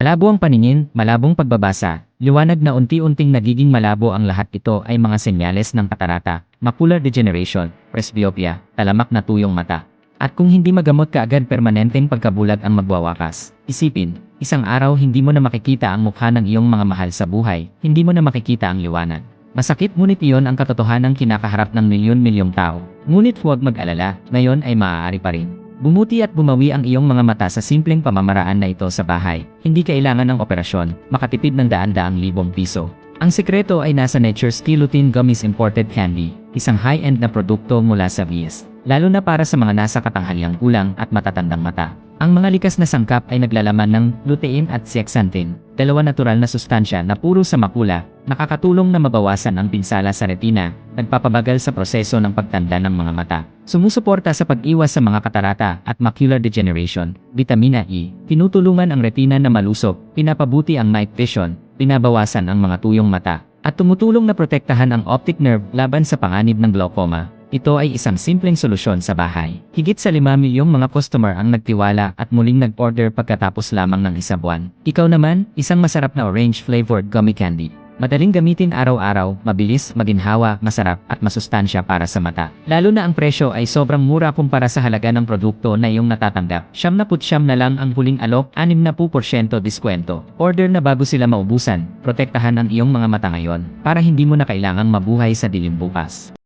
Malabo ang paningin, malabong pagbabasa, liwanag na unti-unting nagiging malabo ang lahat ito ay mga senyales ng katarata, macular degeneration, presbyopia, talamak na tuyong mata. At kung hindi magamot kaagad permanenteng pagkabulag ang magwawakas, isipin, isang araw hindi mo na makikita ang mukha ng iyong mga mahal sa buhay, hindi mo na makikita ang liwanag. Masakit ngunit iyon ang katotohanan kinakaharap ng milyon-milyong tao. Ngunit huwag mag-alala, ngayon ay maaari pa rin. Bumuti at bumawi ang iyong mga mata sa simpleng pamamaraan na ito sa bahay. Hindi kailangan ng operasyon, makatipid ng daan-daang libong piso. Ang sekreto ay nasa Nature's Kilutin Gummies Imported Candy, isang high-end na produkto mula sa VS. Lalo na para sa mga nasa katanghaliang kulang at matatandang mata. Ang mga likas na sangkap ay naglalaman ng lutein at zeaxanthin, dalawa natural na sustansya na puro sa makula, nakakatulong na mabawasan ang pinsala sa retina, nagpapabagal sa proseso ng pagtanda ng mga mata. Sumusuporta sa pag-iwas sa mga katarata at macular degeneration, vitamina E, tinutulungan ang retina na malusog, pinapabuti ang night vision, binabawasan ang mga tuyong mata, at tumutulong na protektahan ang optic nerve laban sa panganib ng glaucoma. Ito ay isang simpleng solusyon sa bahay. Higit sa 5 milyong mga customer ang nagtiwala at muling nag-order pagkatapos lamang ng isang buwan. Ikaw naman, isang masarap na orange-flavored gummy candy. Madaling gamitin araw-araw, mabilis, maginhawa, masarap at masustansya para sa mata. Lalo na ang presyo ay sobrang mura kumpara sa halaga ng produkto na iyong natatanggap. Siyam na putsyam na lang ang huling alok, 60% diskwento. Order na bago sila maubusan. Protektahan ang iyong mga mata ngayon para hindi mo na kailangang mabuhay sa dilim bukas.